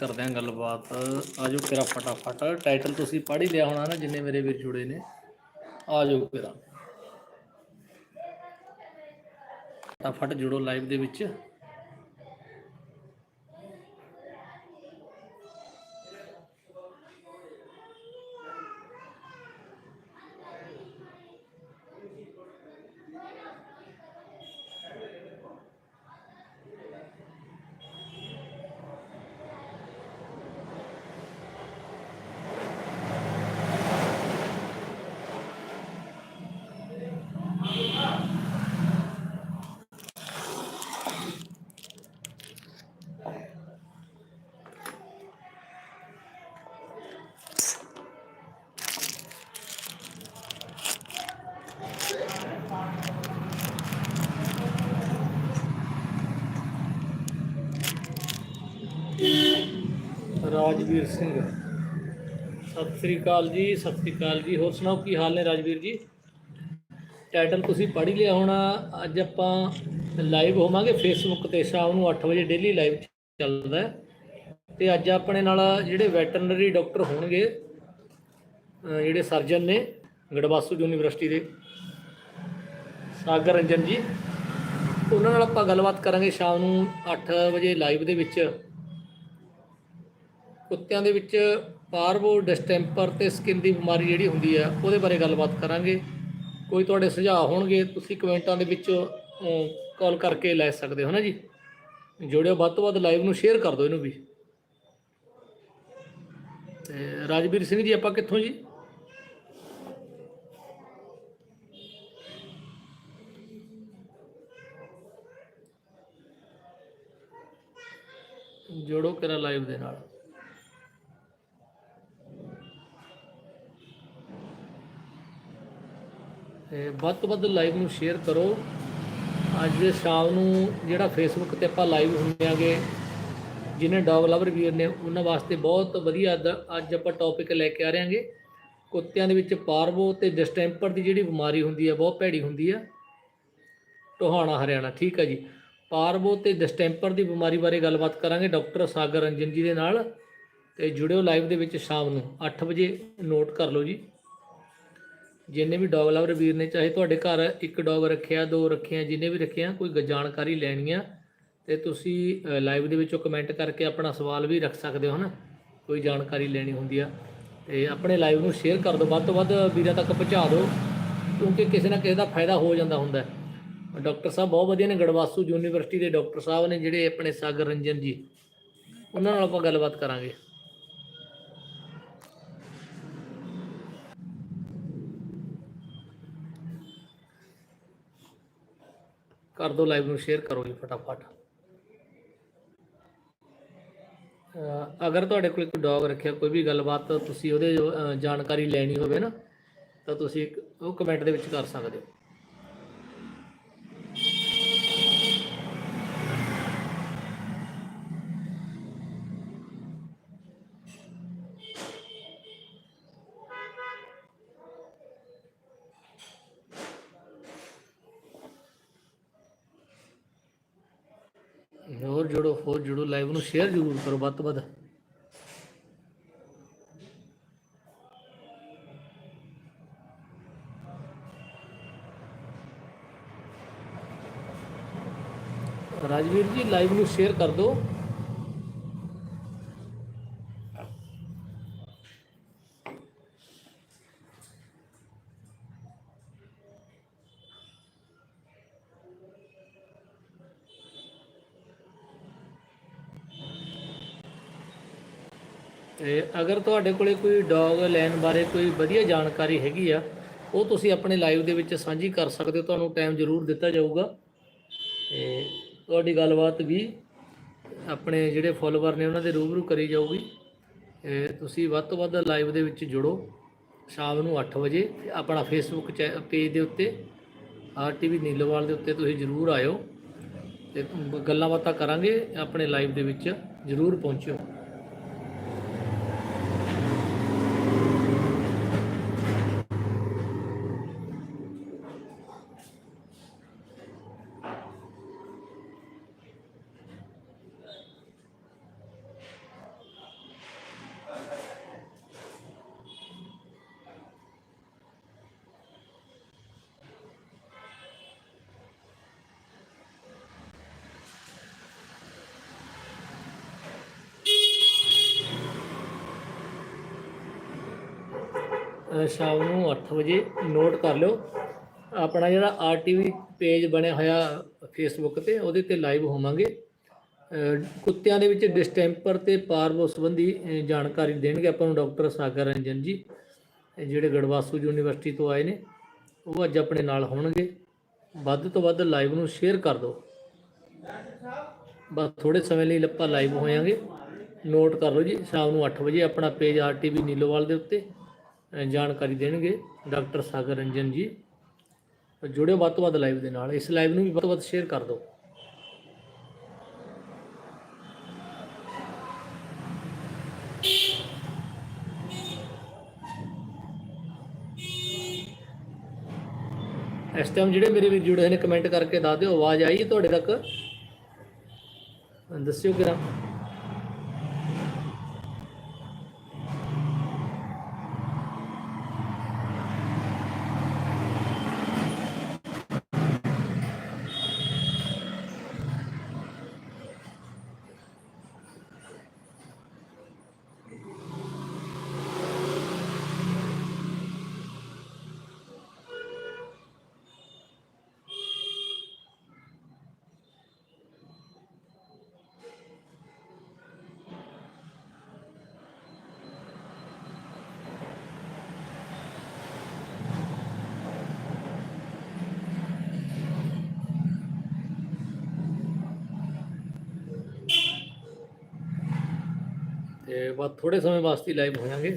ਕਰਦੇ ਹਾਂ ਗੱਲਬਾਤ। ਆਜੋ ਕਿਰਾ ਫਟਾਫਟ। ਟਾਈਟਲ ਤੁਸੀਂ ਪੜ੍ਹ ਹੀ ਲਿਆ ਹੋਣਾ ਨਾ, ਜਿੰਨੇ ਮੇਰੇ ਵੀਰ ਜੁੜੇ ਨੇ। ਆਜੋ ਕਿਰਾ ਫਟਾਫਟ ਜੁੜੋ ਲਾਈਵ ਦੇ ਵਿੱਚ। ਰਾਜਵੀਰ ਸਿੰਘ। ਸਤਿ ਸ੍ਰੀ ਅਕਾਲ ਜੀ, ਸਤਿ ਸ੍ਰੀ ਅਕਾਲ ਜੀ। ਹੋਰ ਸੁਣਾਓ, ਕੀ ਹਾਲ ਨੇ ਰਾਜਵੀਰ ਜੀ? ਟਾਈਟਲ ਤੁਸੀਂ ਪੜ੍ਹ ਹੀ ਲਿਆ ਹੋਣਾ। ਅੱਜ ਆਪਾਂ ਲਾਈਵ ਹੋਵਾਂਗੇ ਫੇਸਬੁੱਕ ਤੇ। ਸ਼ਾਮ ਨੂੰ 8 ਵਜੇ ਡੇਲੀ ਲਾਈਵ ਚੱਲਦਾ ਹੈ। ਤੇ ਅੱਜ ਆਪਣੇ ਨਾਲ ਜਿਹੜੇ ਵੈਟਰਨਰੀ ਡਾਕਟਰ ਹੋਣਗੇ ਜਿਹੜੇ ਸਰਜਨ ਨੇ, ਗੜਵਾਸੂ ਯੂਨੀਵਰਸਿਟੀ ਦੇ, ਸਾਗਰ ਰੰਜਨ ਜੀ, ਉਹਨਾਂ ਨਾਲ ਆਪਾਂ ਗੱਲਬਾਤ ਕਰਾਂਗੇ ਸ਼ਾਮ ਨੂੰ 8 ਵਜੇ ਲਾਈਵ ਦੇ ਵਿੱਚ। ਕੁੱਤਿਆਂ ਦੇ ਵਿੱਚ ਪਾਰਵੋ, ਡਿਸਟੈਂਪਰ ਤੇ ਸਕਿਨ ਦੀ ਬਿਮਾਰੀ ਜਿਹੜੀ ਹੁੰਦੀ ਆ, ਉਹਦੇ ਬਾਰੇ ਗੱਲਬਾਤ ਕਰਾਂਗੇ। ਕੋਈ ਤੁਹਾਡੇ ਸੁਝਾਅ ਹੋਣਗੇ, ਤੁਸੀਂ ਕਮੈਂਟਾਂ ਦੇ ਵਿੱਚ ਕਾਲ ਕਰਕੇ ਲੈ ਸਕਦੇ ਹੋ ਨਾ ਜੀ? ਜੋੜਿਓ, ਵੱਧ ਤੋਂ ਵੱਧ ਲਾਈਵ ਨੂੰ ਸ਼ੇਅਰ ਕਰ ਦਿਓ ਇਹਨੂੰ ਵੀ। ਤੇ ਰਾਜਵੀਰ ਸਿੰਘ ਜੀ, ਆਪਾਂ ਕਿੱਥੋਂ ਜੀ? ਜੋੜੋ, ਕਰਾ ਲਾਈਵ ਦੇ ਨਾਲ। ਤੇ ਵੱਧ ਤੋਂ ਵੱਧ ਲਾਈਵ ਨੂੰ ਸ਼ੇਅਰ ਕਰੋ। ਅੱਜ ਦੇ ਸ਼ਾਮ ਨੂੰ ਜਿਹੜਾ ਫੇਸਬੁੱਕ ਤੇ ਆਪਾਂ ਲਾਈਵ ਹੁੰਦੇ ਆਗੇ, ਜਿਹਨੇ ਡੌਗ ਲਵਰ ਵੀਰ ਨੇ, ਉਹਨਾਂ ਵਾਸਤੇ ਬਹੁਤ ਵਧੀਆ ਦ- ਅੱਜ ਆਪਾਂ ਟੌਪਿਕ ਲੈ ਕੇ ਆ ਰਹੇ ਹਾਂਗੇ ਕੁੱਤਿਆਂ ਦੇ ਵਿੱਚ ਪਾਰਵੋ ਤੇ ਡਿਸਟੈਂਪਰ ਦੀ ਜਿਹੜੀ ਬਿਮਾਰੀ ਹੁੰਦੀ ਹੈ ਬਹੁਤ ਭੈੜੀ ਹੁੰਦੀ ਹੈ ਟੋਹਾਣਾ ਹਰਿਆਣਾ, ਠੀਕ ਹੈ ਜੀ। ਪਾਰਵੋ ਤੇ ਡਿਸਟੈਂਪਰ ਦੀ ਬਿਮਾਰੀ ਬਾਰੇ ਗੱਲਬਾਤ ਕਰਾਂਗੇ ਡਾਕਟਰ ਸਾਗਰ ਰੰਜਨ ਜੀ ਦੇ ਨਾਲ। ਤੇ ਜੁੜਿਓ ਲਾਈਵ ਦੇ ਵਿੱਚ ਸ਼ਾਮ ਨੂੰ 8 ਵਜੇ ਨੋਟ ਕਰ ਲਓ ਜੀ। ਜਿੰਨੇ ਵੀ ਡੌਗ ਲਵਰ ਵੀਰ ਨੇ, ਚਾਹੇ ਤੁਹਾਡੇ ਘਰ ਇੱਕ ਡੌਗ ਰੱਖਿਆ, ਦੋ ਰੱਖਿਆ, ਜਿੰਨੇ ਵੀ ਰੱਖਿਆ, ਕੋਈ ਗ- ਜਾਣਕਾਰੀ ਲੈਣੀ ਆ, ਤੇ ਤੁਸੀਂ ਲਾਈਵ ਦੇ ਵਿੱਚੋਂ ਕਮੈਂਟ ਕਰਕੇ ਆਪਣਾ ਸਵਾਲ ਵੀ ਰੱਖ ਸਕਦੇ ਹੋ ਨਾ ਕੋਈ ਜਾਣਕਾਰੀ ਲੈਣੀ ਹੁੰਦੀ ਆ। ਤੇ ਆਪਣੇ ਲਾਈਵ ਨੂੰ ਸ਼ੇਅਰ ਕਰ ਦਿਓ। ਵੱਧ ਤੋਂ ਵੱਧ ਵੀਰਾਂ ਤੱਕ ਪਹੁੰਚਾ ਦਿਓ, ਕਿਉਂਕਿ ਕਿਸੇ ਨਾ ਕਿਸੇ ਦਾ ਫਾਇਦਾ ਹੋ ਜਾਂਦਾ ਹੁੰਦਾ। ਡਾਕਟਰ ਸਾਹਿਬ ਬਹੁਤ ਵਧੀਆ ਨੇ, ਗੜਵਾਸੂ ਯੂਨੀਵਰਸਿਟੀ ਦੇ ਡਾਕਟਰ ਸਾਹਿਬ ਨੇ, ਜਿਹੜੇ ਆਪਣੇ ਸਾਗਰ ਰੰਜਨ ਜੀ, ਉਹਨਾਂ ਨਾਲ ਆਪਾਂ ਗੱਲਬਾਤ ਕਰਾਂਗੇ। ਕਰ ਦਿਓ ਲਾਈਵ ਨੂੰ ਸ਼ੇਅਰ ਕਰੋ ਜੀ ਫਟਾਫਟ। ਅਗਰ ਤੁਹਾਡੇ ਕੋਲ ਕੋਈ ਡੌਗ ਰੱਖਿਆ, ਕੋਈ ਵੀ ਗੱਲਬਾਤ ਤੁਸੀਂ ਉਹਦੇ ਜਾਣਕਾਰੀ ਲੈਣੀ ਹੋਵੇ ਨਾ, ਤਾਂ ਤੁਸੀਂ ਉਹ ਕਮੈਂਟ ਦੇ ਵਿੱਚ ਕਰ ਸਕਦੇ ਹੋ। ਹੋਰ ਜੁੜੋ ਹੋਰ ਜੁੜੋ ਲਾਈਵ ਨੂੰ ਸ਼ੇਅਰ ਜ਼ਰੂਰ ਕਰੋ ਵੱਧ ਤੋਂ ਵੱਧ। ਰਾਜਵੀਰ ਜੀ ਲਾਈਵ ਨੂੰ ਸ਼ੇਅਰ ਕਰ ਦਿਓ। ਤੇ ਅਗਰ ਤੁਹਾਡੇ ਕੋਲੇ ਕੋਈ ਡੌਗ ਲੈਣ ਬਾਰੇ ਕੋਈ ਵਧੀਆ ਜਾਣਕਾਰੀ ਹੈਗੀ ਆ, ਉਹ ਤੁਸੀਂ ਆਪਣੇ ਲਾਈਵ ਦੇ ਵਿੱਚ ਸਾਂਝੀ ਕਰ ਸਕਦੇ ਹੋ, ਤੁਹਾਨੂੰ ਟਾਈਮ ਜ਼ਰੂਰ ਦਿੱਤਾ ਜਾਊਗਾ। ਤੇ ਤੁਹਾਡੀ ਗੱਲਬਾਤ ਵੀ ਆਪਣੇ ਜਿਹੜੇ ਫੋਲੋਵਰ ਨੇ, ਉਹਨਾਂ ਦੇ ਰੂਬਰੂ ਕਰੀ ਜਾਊਗੀ। ਤੇ ਤੁਸੀਂ ਵੱਧ ਤੋਂ ਵੱਧ ਲਾਈਵ ਦੇ ਵਿੱਚ ਜੁੜੋ ਸ਼ਾਮ ਨੂੰ 8 ਵਜੇ, ਤੇ ਆਪਣਾ ਫੇਸਬੁੱਕ ਪੇਜ ਦੇ ਉੱਤੇ ਆਰਟੀਵੀ ਨੀਲੋਵਾਲ ਦੇ ਉੱਤੇ ਤੁਸੀਂ ਜਰੂਰ ਆਇਓ। ਤੇ ਗੱਲਾਂ ਬਾਤਾਂ ਕਰਾਂਗੇ, ਆਪਣੇ ਲਾਈਵ ਦੇ ਵਿੱਚ ਜਰੂਰ ਪਹੁੰਚਿਓ। ਸ਼ਾਮ ਨੂੰ 8 ਵਜੇ ਨੋਟ ਕਰ ਲਿਓ। ਆਪਣਾ ਜਿਹੜਾ ਆਰਟੀਵੀ ਪੇਜ ਬਣਿਆ ਹੋਇਆ ਫੇਸਬੁੱਕ ਤੇ, ਉਹਦੇ ਤੇ ਲਾਈਵ ਹੋਵਾਂਗੇ। ਕੁੱਤਿਆਂ ਦੇ ਵਿੱਚ ਡਿਸਟੈਂਪਰ ਤੇ ਪਾਰਵੋ ਸੰਬੰਧੀ ਜਾਣਕਾਰੀ ਦੇਣਗੇ ਆਪਾਂ ਨੂੰ ਡਾਕਟਰ ਸਾਗਰ ਰੰਜਨ ਜੀ, ਜਿਹੜੇ ਗੜਵਾਸੂ ਯੂਨੀਵਰਸਿਟੀ ਤੋਂ ਆਏ ਨੇ। ਉਹ ਅੱਜ ਆਪਣੇ ਨਾਲ ਹੋਣਗੇ। ਵੱਧ ਤੋਂ ਵੱਧ ਲਾਈਵ ਨੂੰ ਸ਼ੇਅਰ ਕਰ ਦਿਓ। ਬਸ ਥੋੜੇ ਸਮੇਂ ਲਈ ਲੱਪਾ ਲਾਈਵ ਹੋਵਾਂਗੇ ਨੋਟ ਕਰ ਲਓ ਜੀ, ਸ਼ਾਮ ਨੂੰ 8 ਵਜੇ ਆਪਣਾ ਪੇਜ ਆਰਟੀਵੀ ਨੀਲੋਵਾਲ ਦੇ ਉੱਤੇ। ਜਾਣਕਾਰੀ ਦੇਣਗੇ ਡਾਕਟਰ ਸਾਗਰ ਰੰਜਨ ਜੀ। ਜੁੜਿਓ ਵੱਧ ਤੋਂ ਵੱਧ ਲਾਈਵ ਦੇ ਨਾਲ। ਇਸ ਲਾਈਵ ਨੂੰ ਵੀ ਵੱਧ ਤੋਂ ਵੱਧ ਸ਼ੇਅਰ ਕਰ ਦਿਓ। ਇਸ ਟਾਈਮ ਜਿਹੜੇ ਮੇਰੇ ਵੀਰ ਜੁੜੇ ਹੋਏ ਨੇ ਕਮੈਂਟ ਕਰਕੇ ਦੱਸ ਦਿਓ। ਆਵਾਜ਼ ਆਈ ਹੈ ਤੁਹਾਡੇ ਤੱਕ? ਦੱਸਿਓ ਕਿਰਾ ਤੇ ਬਸ ਥੋੜੇ ਸਮੇਂ ਵਾਸਤੇ ਲਾਈਵ ਹੋਵਾਂਗੇ।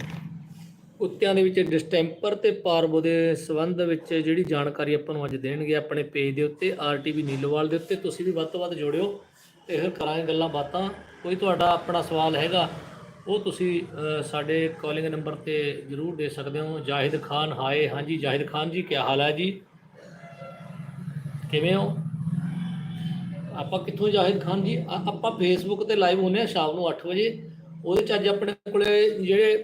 ਕੁੱਤਿਆਂ ਦੇ ਵਿੱਚ ਡਿਸਟੈਂਪਰ ਤੇ ਪਾਰਬੋ ਦੇ ਸੰਬੰਧ ਵਿੱਚ ਜਿਹੜੀ ਜਾਣਕਾਰੀ ਆਪਾਂ ਨੂੰ ਅੱਜ ਦੇਣਗੇ ਆਪਣੇ ਪੇਜ ਦੇ ਉੱਤੇ ਆਰਟੀਵੀ ਨੀਲੋਵਾਲ ਦੇ ਉੱਤੇ, ਤੁਸੀਂ ਵੀ ਵੱਧ ਤੋਂ ਵੱਧ ਜੋੜਿਓ ਤੇ ਫਿਰ ਕਰਾਂਗੇ ਗੱਲਾਂ ਬਾਤਾਂ। ਕੋਈ ਤੁਹਾਡਾ ਆਪਣਾ ਸਵਾਲ ਹੈਗਾ, ਉਹ ਤੁਸੀਂ ਸਾਡੇ ਕਾਲਿੰਗ ਨੰਬਰ ਤੇ ਜ਼ਰੂਰ ਦੇ ਸਕਦੇ ਹੋ। ਜਾਹਿਦ ਖਾਨ, ਹਾਏ, ਹਾਂਜੀ, ਜਾਹਿਦ ਖਾਨ ਜੀ ਕੀ ਹਾਲ ਹੈ ਜੀ? ਕਿਵੇਂ ਹੋ? ਆਪਾਂ ਕਿੱਥੋਂ ਜਾਹਿਦ ਖਾਨ ਜੀ? ਆਪਾਂ ਫੇਸਬੁੱਕ ਤੇ ਲਾਈਵ ਹੁੰਨੇ ਆ ਸ਼ਾਮ ਨੂੰ 8 ਵਜੇ। ਉਹਦੇ ਚ ਅੱਜ ਆਪਣੇ ਕੋਲੇ ਜਿਹੜੇ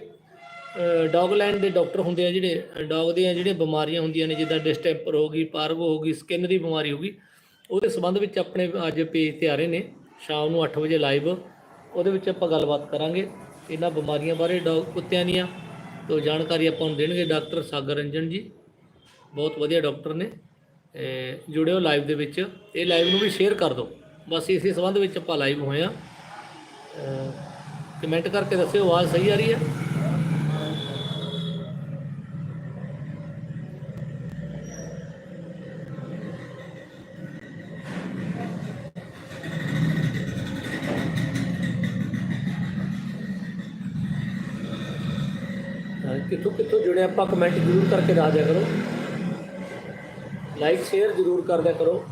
ਡੌਗਲੈਂਡ ਦੇ ਡਾਕਟਰ ਹੁੰਦੇ ਆ ਜਿਹੜੇ, ਡੌਗ ਦੀਆਂ ਜਿਹੜੀਆਂ ਬਿਮਾਰੀਆਂ ਹੁੰਦੀਆਂ ਨੇ, ਜਿੱਦਾਂ ਡਿਸਟੈਂਪਰ ਹੋ ਗਈ ਪਾਰਗੋ ਹੋ ਗਈ, ਸਕਿਨ ਦੀ ਬਿਮਾਰੀ ਹੋ ਗਈ, ਉਹਦੇ ਸੰਬੰਧ ਵਿੱਚ ਆਪਣੇ ਅੱਜ ਪੇਜ ਤੇ ਆ ਰਹੇ ਨੇ, ਸ਼ਾਮ ਨੂੰ 8 ਵਜੇ ਲਾਈਵ, ਉਹਦੇ ਵਿੱਚ ਆਪਾਂ ਗੱਲਬਾਤ ਕਰਾਂਗੇ, ਇਹਨਾਂ ਬਿਮਾਰੀਆਂ ਬਾਰੇ, ਡੌਗ ਕੁੱਤਿਆਂ ਦੀਆਂ, ਤੋਂ ਜਾਣਕਾਰੀ ਆਪਾਂ ਨੂੰ ਦੇਣਗੇ ਡਾਕਟਰ ਸਾਗਰ ਰੰਜਨ ਜੀ, ਬਹੁਤ ਵਧੀਆ ਡਾਕਟਰ ਨੇ ਜੁੜਿਓ ਲਾਈਵ ਦੇ ਵਿੱਚ, ਇਹ ਲਾਈਵ ਨੂੰ ਵੀ ਸ਼ੇਅਰ ਕਰ ਦਿਓ, ਬਸ ਇਸੇ ਸੰਬੰਧ ਵਿੱਚ ਆਪਾਂ ਲਾਈਵ ਹੋਏ ਆ ਕਮੈਂਟ ਕਰਕੇ ਦੱਸਿਓ ਆਵਾਜ਼ ਸਹੀ ਆ ਰਹੀ ਹੈ ਹਾਂ, ਕਿੱਥੋਂ ਕਿੱਥੋਂ ਜੁੜੇ ਆਪਾਂ ਕਮੈਂਟ ਜ਼ਰੂਰ ਕਰਕੇ ਦੱਸ ਦਿਆ ਕਰੋ ਲਾਈਕ ਸ਼ੇਅਰ ਜ਼ਰੂਰ ਕਰ ਦਿਆ ਕਰੋ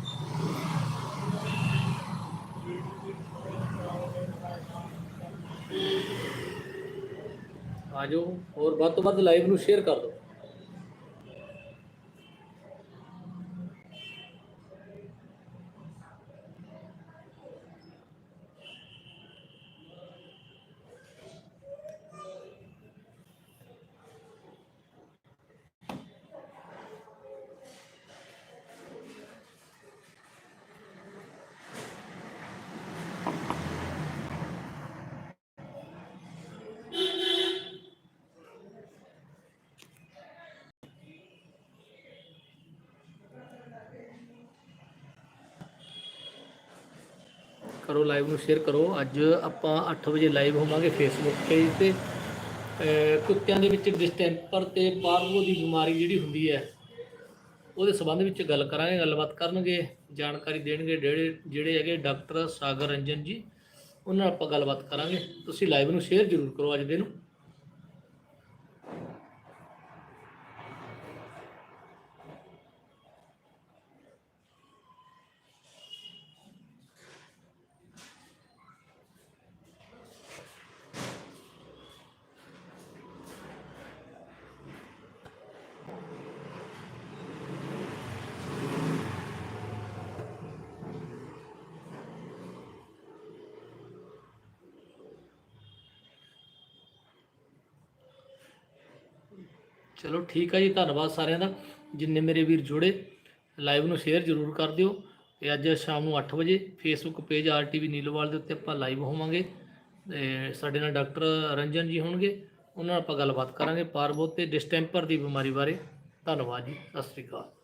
ਆ ਜਾਓ ਔਰ ਵੱਧ ਤੋਂ ਵੱਧ ਲਾਈਵ ਨੂੰ ਸ਼ੇਅਰ ਕਰ ਦਿਓ। ਕਰੋ ਲਾਈਵ ਨੂੰ ਸ਼ੇਅਰ ਕਰੋ। ਅੱਜ ਆਪਾਂ 8 ਵਜੇ ਲਾਈਵ ਹੋਵਾਂਗੇ ਫੇਸਬੁੱਕ ਪੇਜ ਤੇ। ਕੁੱਤਿਆਂ ਦੇ ਵਿੱਚ ਡਿਸਟੈਂਪਰ ਤੇ ਪਾਰਵੋ ਦੀ ਬਿਮਾਰੀ ਜਿਹੜੀ ਹੁੰਦੀ ਹੈ, ਉਹਦੇ ਸੰਬੰਧ ਵਿੱਚ ਗੱਲ ਕਰਾਂਗੇ, ਗੱਲਬਾਤ ਕਰਨਗੇ, ਜਾਣਕਾਰੀ ਦੇਣਗੇ ਜਿਹੜੇ ਜਿਹੜੇ ਹੈਗੇ ਡਾਕਟਰ ਸਾਗਰ ਰੰਜਨ ਜੀ, ਉਹਨਾਂ ਨਾਲ ਆਪਾਂ ਗੱਲਬਾਤ ਕਰਾਂਗੇ। ਤੁਸੀਂ ਲਾਈਵ ਨੂੰ ਸ਼ੇਅਰ ਜ਼ਰੂਰ ਕਰੋ ਅੱਜ ਦੇ ਨੂੰ। ਚਲੋ ਠੀਕ ਹੈ ਜੀ, ਧੰਨਵਾਦ ਸਾਰਿਆਂ ਦਾ। ਜਿੰਨੇ ਮੇਰੇ ਵੀਰ ਜੁੜੇ ਲਾਈਵ ਨੂੰ ਸ਼ੇਅਰ ਜ਼ਰੂਰ ਕਰ ਦਿਓ। ਤੇ ਅੱਜ ਸ਼ਾਮ ਨੂੰ 8 ਵਜੇ ਫੇਸਬੁੱਕ ਪੇਜ ਆਰਟੀਵੀ ਨੀਲੋਵਾਲ ਦੇ ਉੱਤੇ ਆਪਾਂ ਲਾਈਵ ਹੋਵਾਂਗੇ। ਤੇ ਸਾਡੇ ਨਾਲ ਡਾਕਟਰ ਰੰਜਨ ਜੀ ਹੋਣਗੇ। ਉਹਨਾਂ ਨਾਲ ਆਪਾਂ ਗੱਲਬਾਤ ਕਰਾਂਗੇ ਪਾਰਬੋਤ ਤੇ ਡਿਸਟੈਂਪਰ ਦੀ ਬਿਮਾਰੀ ਬਾਰੇ। ਧੰਨਵਾਦ ਜੀ, ਸਤਿ ਸ੍ਰੀ ਅਕਾਲ।